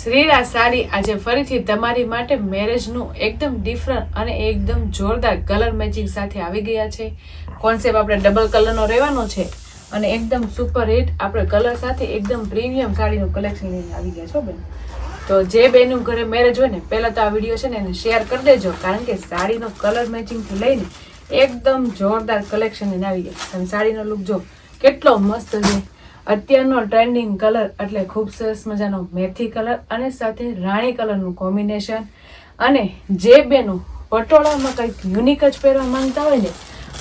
શ્રીરા સાડી આજે ફરીથી તમારી માટે મેરેજનું એકદમ ડિફરન્ટ અને એકદમ જોરદાર કલર મેચિંગ સાથે આવી ગયા છે. કોન્સેપ્ટ આપણે ડબલ કલરનો રહેવાનો છે અને એકદમ સુપર હિટ આપણે કલર સાથે એકદમ પ્રીમિયમ સાડીનું કલેક્શન લઈને આવી ગયા છો બેન. તો જે બેનું ઘરે મેરેજ હોય ને, પહેલાં તો આ વીડિયો છે ને એને શેર કરી દેજો, કારણ કે સાડીનો કલર મેચિંગથી લઈને એકદમ જોરદાર કલેક્શન લઈને આવી ગયા અને સાડીનો લુક જો કેટલો મસ્ત છે. અત્યારનો ટ્રેન્ડિંગ કલર એટલે ખૂબ સરસ મજાનો મેથી કલર અને સાથે રાણી કલરનું કોમ્બિનેશન અને જે બેનું પટોળામાં કંઈક યુનિક જ પહેરવા માંગતા હોય ને,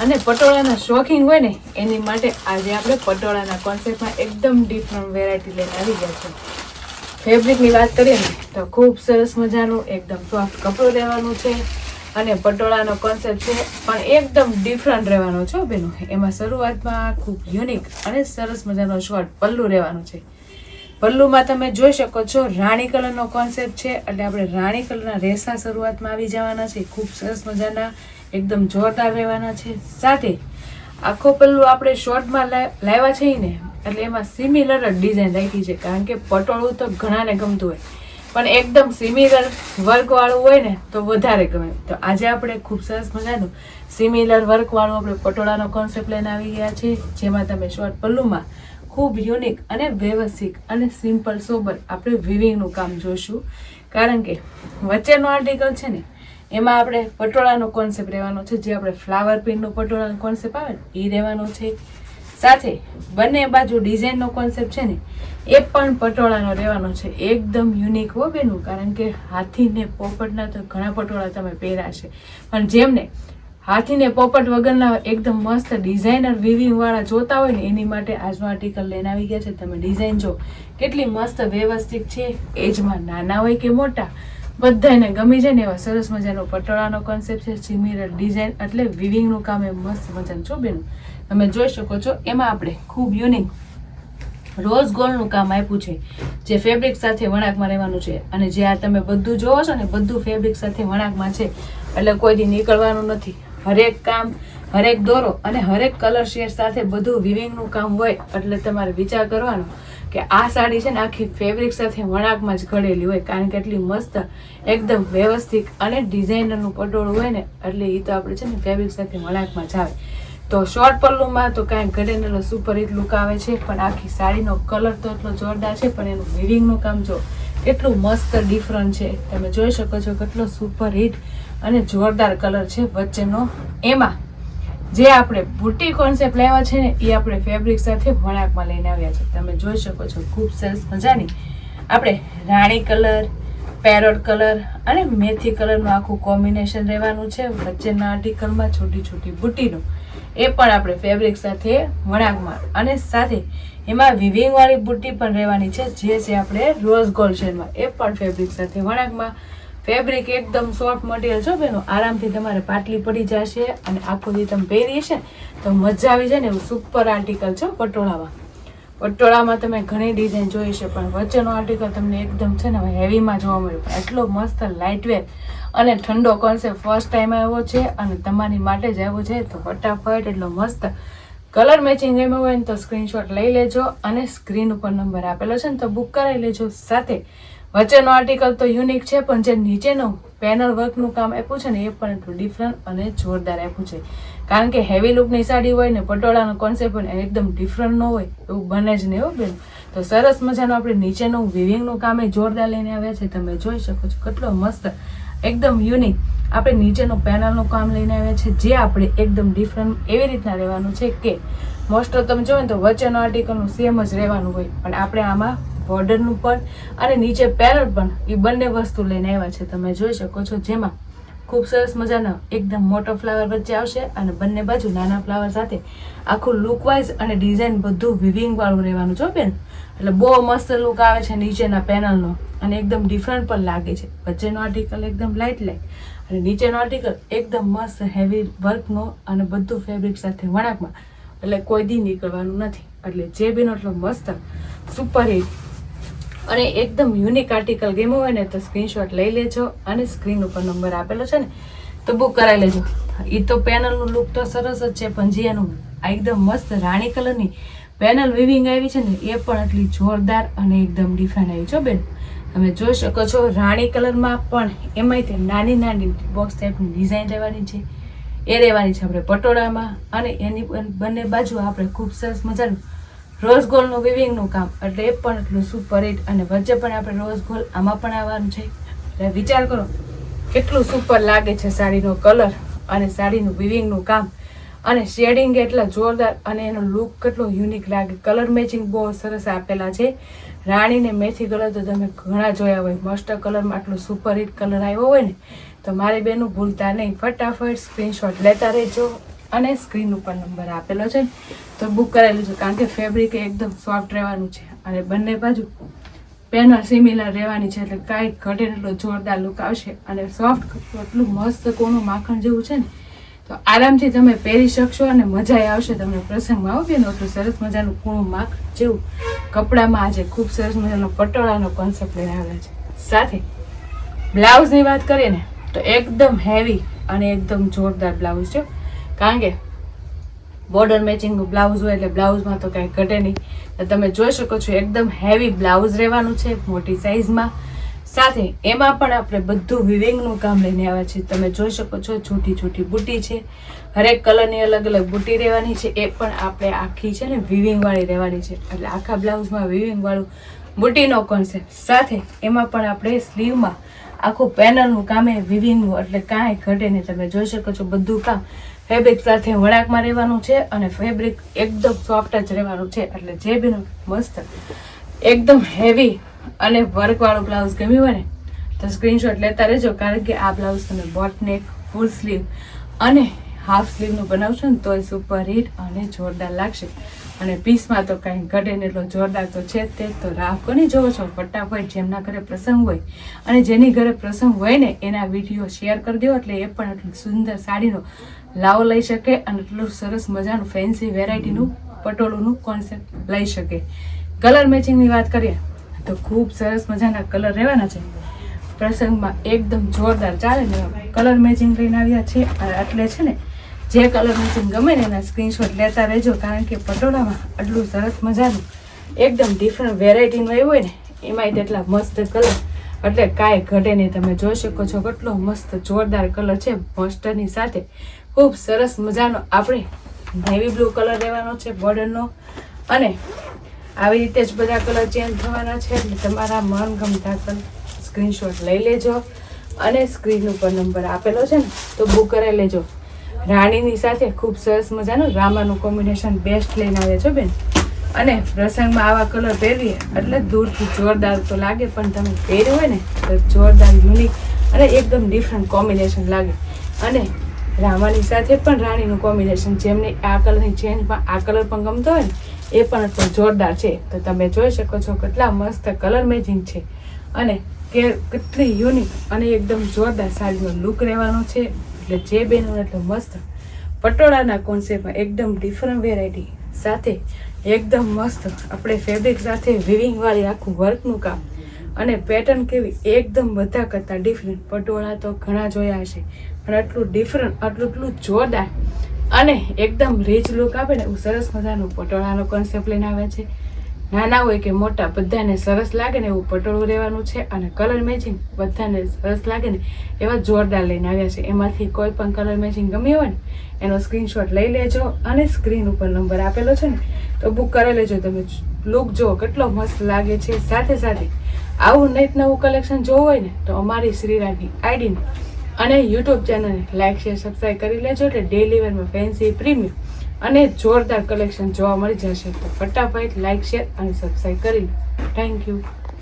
અને પટોળાના શોખીન હોય ને, એની માટે આજે આપણે પટોળાના કોન્સેપ્ટમાં એકદમ ડિફરન્ટ વેરાયટી લઈને આવી ગયા છે ફેબ્રિકની વાત કરીએ ને, તો ખૂબ સરસ મજાનું એકદમ સોફ્ટ કપડું રહેવાનું છે. અને પટોળાનો કોન્સેપ્ટ છે, પણ એકદમ ડિફરન્ટ રહેવાનો છે બેનો. એમાં શરૂઆતમાં ખૂબ યુનિક અને સરસ મજાનો શોર્ટ પલ્લુ રહેવાનો છે. પલ્લુમાં તમે જોઈ શકો છો રાણી કલરનો કોન્સેપ્ટ છે, એટલે આપણે રાણી કલરના રેસા શરૂઆતમાં આવી જવાના છે, ખૂબ સરસ મજાના, એકદમ જોરદાર રહેવાના છે. સાથે આખો પલ્લુ આપણે શોર્ટમાં લાવ્યા છીએ ને, એટલે એમાં સિમિલર જ ડિઝાઇન રાખી છે, કારણ કે પટોળું તો ઘણાને ગમતું હોય. પણ એકદમ સિમિલર વર્કવાળું હોય ને, તો વધારે ગમે. તો આજે આપણે ખૂબ સરસ મજાનું સિમિલર વર્કવાળું આપણે પટોળાનો કોન્સેપ્ટ લઈને આવી ગયા છે જેમાં તમે શોર્ટ પલ્લુમાં ખૂબ યુનિક અને વ્યવસ્થિત અને સિમ્પલ સોબર આપણે વિવિંગનું કામ જોઈશું કારણ કે વચ્ચેનો આર્ટિકલ છે ને, એમાં આપણે પટોળાનો કોન્સેપ્ટ રહેવાનો છે. જે આપણે ફ્લાવર પ્રિન્ટનો પટોળાનો કોન્સેપ્ટ આવે ને એ રહેવાનો છે. સાથે બંને બાજુ ડિઝાઇનનો કોન્સેપ્ટ છે ને, એ પણ પટોળાનો રહેવાનો છે. એકદમ યુનિક હો બેનું કારણ કે હાથીને પોપટના તો ઘણા પટોળા તમે પહેરાશે પણ જેમને હાથીને પોપટ વગરના એકદમ મસ્ત ડિઝાઇનર વિવિંગવાળા જોતા હોય ને, એની માટે આજનો આર્ટિકલ લઈને આવી ગયા છે. તમે ડિઝાઇન જો, કેટલી મસ્ત વ્યવસ્થિત છે. એજમાં નાના હોય કે મોટા બધાને ગમી જાય ને એવા સરસ મજાનો પટોળાનો કોન્સેપ્ટ છે. સિમિલર ડિઝાઇન એટલે વિવિંગનું કામ એ મસ્ત મજાનું છો, બેનું તમે જોઈ શકો છો, એમાં આપણે ખૂબ યુનિક રોઝ ગોલ્ડનું કામ આપ્યું છે, જે ફેબ્રિક સાથે વણાકમાં રહેવાનું છે. અને જે આ તમે બધું જોવો છો ને, બધું ફેબ્રિક સાથે વણાકમાં છે. એટલે કોઈ દી નીકળવાનું નથી. હરેક કામ, હરેક દોરો અને હરેક કલર શેડ સાથે બધું વિવિંગનું કામ હોય, એટલે તમારે વિચાર કરવાનો કે આ સાડી છે ને આખી ફેબ્રિક સાથે વણાકમાં જ ઘડેલી હોય, કારણ કે એટલી મસ્ત, એકદમ વ્યવસ્થિત અને ડિઝાઇનરનું પટોળું હોય ને, એટલે એ તો આપણે છે ને ફેબ્રિક સાથે વણાકમાં જ આવે. તો શોર્ટ પલ્લુમાં તો કાંઈ ઘડેનેલો સુપર હિટ લુક આવે છે, પણ આખી સાડીનો કલર તો એટલો જોરદાર છે, પણ એનું વિવિંગનું કામ જો કેટલું મસ્ત ડિફરન્ટ છે. તમે જોઈ શકો છો કેટલો સુપર હિટ અને જોરદાર કલર છે વચ્ચેનો. એમાં જે આપણે બુટી કોન્સેપ્ટ લેવા છે ને, એ આપણે ફેબ્રિક સાથે વણાકમાં લઈને આવ્યા છે. તમે જોઈ શકો છો ખૂબ સરસ મજાની આપણે રાણી કલર પેરોટ કલર અને મેથી કલરનું આખું કોમ્બિનેશન રહેવાનું છે. વચ્ચેના આર્ટિકલમાં છોટી છોટી બુટીનું એ પણ આપણે ફેબ્રિક સાથે વણાકમાં અને સાથે એમાં વિવિંગવાળી બુટ્ટી પણ રહેવાની છે, જે છે આપણે રોઝ ગોલ્ડ શેડમાં એ પણ ફેબ્રિક સાથે વણાકમાં ફેબ્રિક એકદમ સોફ્ટ મટીરિયલ છો બેનો. આરામથી તમારે પાટલી પડી જશે અને આખો દી તમે પહેરી છે તો મજા આવી જાય ને એવું સુપર આર્ટિકલ છે પટોળામાં. પટોળામાં તમે ઘણી ડિઝાઇન જોઈ છે, પણ વચ્ચેનો આર્ટિકલ તમને એકદમ છે ને હેવીમાં જોવા મળ્યું. એટલો મસ્ત લાઇટવેર અને ઠંડો કોન્સેપ્ટ ફર્સ્ટ ટાઈમ આવ્યો છે અને તમારી માટે જ આવ્યો છે, તો ફટાફટ એટલો મસ્ત કલર મેચિંગ એમ હોય ને તો સ્ક્રીનશોટ લઈ લેજો અને સ્ક્રીન ઉપર નંબર આપેલો છે ને તો બુક કરાવી લેજો સાથે. વચ્ચેનો આર્ટિકલ તો યુનિક છે, પણ જે નીચેનું પેનલ વર્કનું કામ આપ્યું છે ને, એ પણ એટલું ડિફરન્ટ અને જોરદાર આપ્યું છે. કારણ કે હેવી લુકની સાડી હોય ને, પટોળાનો કોન્સેપ્ટ હોય એકદમ ડિફરન્ટ ન હોય, એવું બને જ નહીં એવું બેન. તો સરસ મજાનું આપણે નીચેનું વિવિંગનું કામ એ જોરદાર લઈને આવ્યા છે, તમે જોઈ શકો છો કેટલો મસ્ત, એકદમ યુનિક આપણે નીચેનું પેનલનું કામ લઈને આવ્યા છે, જે આપણે એકદમ ડિફરન્ટ એવી રીતના રહેવાનું છે કે મોસ્ટ ઓફ તમે જોવો ને તો વચ્ચેનો આર્ટિકલનું સેમ જ રહેવાનું હોય, પણ આપણે આમાં બોર્ડરનું પણ અને નીચે પેરલ પણ એ બંને વસ્તુ લઈને આવ્યા છે. તમે જોઈ શકો છો જેમાં ખૂબ સરસ મજાના એકદમ મોટો ફ્લાવર વચ્ચે આવશે અને બંને બાજુ નાના ફ્લાવર સાથે આખું લુકવાઇઝ અને ડિઝાઇન બધું વિવિંગવાળું રહેવાનું છો બેન. એટલે બહુ મસ્ત લુક આવે છે નીચેના પેનલનો અને એકદમ ડિફરન્ટ પણ લાગે છે. વચ્ચેનો આર્ટિકલ એકદમ લાઇટ લાઇટ અને નીચેનો આર્ટિકલ એકદમ મસ્ત હેવી વર્કનો અને બધું ફેબ્રિક સાથે વણાકમાં એટલે કોઈ દી નીકળવાનું નથી. એટલે જે બીનો એટલો મસ્ત સુપર હિટ અને એકદમ યુનિક આર્ટિકલ ગેમો હોય ને તો સ્ક્રીનશોટ લઈ લેજો અને સ્ક્રીન ઉપર નંબર આપેલો છે ને, તો બુક કરાવી લેજો. એ તો પેનલનું લુક તો સરસ જ છે, પણ જીયાનું આ એકદમ મસ્ત રાણી કલરની પેનલ વિવિંગ આવી છે ને, એ પણ એટલી જોરદાર અને એકદમ ડિફાઇન આવી છો બેન. તમે જોઈ શકો છો રાણી કલરમાં પણ એમાંય નાની નાની બોક્સ ટાઈપની ડિઝાઇન રહેવાની છે. એ રહેવાની છે આપણે પટોળામાં અને એની બંને બાજુ આપણે ખૂબ સરસ મજાનું રોઝ ગોલ્ડનું વિવિંગનું કામ. એટલે એ પણ એટલું સુપર હિટ અને વચ્ચે પણ આપણે રોઝ ગોલ્ડ આમાં પણ આવવાનું છે. એટલે વિચાર કરો, કેટલું સુપર લાગે છે સાડીનો કલર અને સાડીનું વિવિંગનું કામ. અને શેડિંગ એટલા જોરદાર અને એનો લુક કેટલો યુનિક લાગે. કલર મેચિંગ બહુ સરસ આપેલા છે. રાણીને મેથી કલર તો તમે ઘણા જોયા હોય. મસ્ટ કલરમાં આટલો સુપર હિટ કલર આવ્યો હોય ને, તો મારી બેનું ભૂલતા નહીં. ફટાફટ સ્ક્રીનશોટ લેતા રહેજો. અને સ્ક્રીન ઉપર નંબર આપેલો છે. તો બુક કરેલું છે કારણ કે ફેબ્રિક એકદમ સોફ્ટ રહેવાનું છે અને બંને બાજુ પેનલ સિમિલર રહેવાની છે એટલે કાંઈ ઘટે એટલો જોરદાર લુક આવશે અને સોફ્ટ એટલું મસ્ત કોનું માખણ જેવું છે ને, તો આરામથી તમે પહેરી શકશો અને મજા આવશે તમને પ્રસંગમાં આવો બેન? એટલું સરસ મજાનું કૂણું માખ જેવું કપડામાં આજે ખૂબ સરસ મજાનો પટોળાનો કોન્સેપ્ટ લઈને આવ્યા છે. સાથે બ્લાઉઝની વાત કરીએ ને, તો એકદમ હેવી અને એકદમ જોરદાર બ્લાઉઝ છે. કારણ કે બોર્ડર મેચિંગનું બ્લાઉઝ હોય એટલે બ્લાઉઝમાં તો કાંઈ ઘટે નહીં. તમે જોઈ શકો છો એકદમ હેવી બ્લાઉઝ રહેવાનું છે, મોટી સાઇઝમાં સાથે એમાં પણ આપણે બધું વિવિંગનું કામ લઈને આવ્યા છીએ. તમે જોઈ શકો છો છૂટી છૂટી બુટી છે. હરેક કલરની અલગ અલગ બુટી રહેવાની છે. એ પણ આપણે આખી છે ને વિવિંગવાળી રહેવાની છે. એટલે આખા બ્લાઉઝમાં વિવિંગવાળું બુટીનો કોન્સેપ્ટ સાથે એમાં પણ આપણે સ્લીવમાં આખું પેનલનું કામે વિવિંગનું એટલે કાંઈ ઘટે નહીં. તમે જોઈ શકો છો બધું કામ. ફેબ્રિક સાથે વળાકમાં રહેવાનું છે અને ફેબ્રિક એકદમ સોફ્ટ જ રહેવાનું છે. એટલે જે બી મસ્ત, એકદમ હેવી અને વર્કવાળું બ્લાઉઝ ગમ્યું હોય ને, તો સ્ક્રીનશોટ લેતા રહેજો, કારણ કે આ બ્લાઉઝ તમે બોટનેક ફૂલ સ્લીવ અને હાફ સ્લીવનું બનાવશો ને, તોય સુપર હિટ અને જોરદાર લાગશે. અને પીસમાં તો કાંઈ ઘટે ને એટલો જોરદાર તો છે તે. તો રાહ કોની જોવો છો? ફટાફટ જેમના ઘરે પ્રસંગ હોય અને જેની ઘરે પ્રસંગ હોય ને, એના વીડિયો શેર કરી દો એટલે એ પણ એટલી સુંદર સાડીનો લાવો લઈ શકે અને એટલું સરસ મજાનું ફેન્સી વેરાયટીનું પટોળુંનું કોન્સેપ્ટ લઈ શકે. કલર મેચિંગની વાત કરીએ, તો ખૂબ સરસ મજાના કલર રહેવાના છે. પ્રસંગમાં એકદમ જોરદાર ચાલે ને કલર મેચિંગ લઈને આવ્યા છે. એટલે છે ને, જે કલર મેચિંગ ગમે ને એના સ્ક્રીનશોટ લેતા રહેજો, કારણ કે પટોળામાં આટલું સરસ મજાનું એકદમ ડિફરન્ટ વેરાયટીનું એવું હોય ને, એમાંય તેટલા મસ્ત કલર એટલે કાંઈ ઘટે નહીં. તમે જોઈ શકો છો કેટલો મસ્ત જોરદાર કલર છે મસ્ટરની સાથે. ખૂબ સરસ મજાનો આપણે નેવી બ્લુ કલર લેવાનો છે બોર્ડરનો અને આવી રીતે જ બધા કલર ચેન્જ થવાના છે તમારા મનગમતા કલર સ્ક્રીનશોટ લઈ લેજો. અને સ્ક્રીન ઉપર નંબર આપેલો છે ને, તો બુક કરાવી લેજો. રાણીની સાથે ખૂબ સરસ મજાનું રામાનું કોમ્બિનેશન બેસ્ટ લઈને આવે છો બેન. અને પ્રસંગમાં આવા કલર પહેરીએ, એટલે દૂરથી જોરદાર તો લાગે, પણ તમે પહેર્યું હોય ને, તો જોરદાર યુનિક અને એકદમ ડિફરન્ટ કોમ્બિનેશન લાગે. અને રામાની સાથે પણ રાણીનું કોમ્બિનેશન જેમને આ કલરની ચેન્જ પણ, આ કલર પણ ગમતો હોય ને, એ પણ એટલો જોરદાર છે. તો તમે જોઈ શકો છો કેટલા મસ્ત કલર મેચિંગ છે. અને કે કેટલી યુનિક અને એકદમ જોરદાર સાડીનો લુક રહેવાનો છે. એટલે જે બેનો એટલે મસ્ત. પટોળાના કોન્સેપ્ટમાં એકદમ ડિફરન્ટ વેરાયટી સાથે એકદમ મસ્ત આપણે ફેબ્રિક સાથે વિવિંગવાળી આખું વર્કનું કામ. અને પેટર્ન કેવી? એકદમ બધા કરતાં ડિફરન્ટ પટોળા તો ઘણા જોયા હશે, પણ આટલું ડિફરન્ટ આટલું એટલું જોરદાર. અને એકદમ રીચ લુક આપે ને, એવું સરસ મજાનું પટોળાનો કોન્સેપ્ટ લઈને આવે છે. નાના હોય કે મોટા, બધાને સરસ લાગે ને એવું પટોળું રહેવાનું છે અને કલર મેચિંગ બધાને સરસ લાગે ને એવા જોરદાર લઈને આવ્યા છે. એમાંથી કોઈ પણ કલર મેચિંગ ગમ્યું હોય ને, એનો સ્ક્રીનશોટ લઈ લેજો અને સ્ક્રીન ઉપર નંબર આપેલો છે ને, તો બુક કરી લેજો. તમે લુક જુઓ, કેટલો મસ્ત લાગે છે. સાથે સાથે આવું નેટ નવું કલેક્શન જોવું હોય ને, તો અમારી શ્રીરાની આઈડીને અને યુટ્યુબ ચેનલને લાઇક શેર સબસ્ક્રાઈબ કરી લેજો એટલે ડેલી વેરમાં ફેન્સી પ્રીમિયમ અને જોરદાર કલેક્શન જોવા મળી જશે. તો ફટાફટ લાઇક શેર અને સબસ્ક્રાઈબ કરી થેન્ક યુ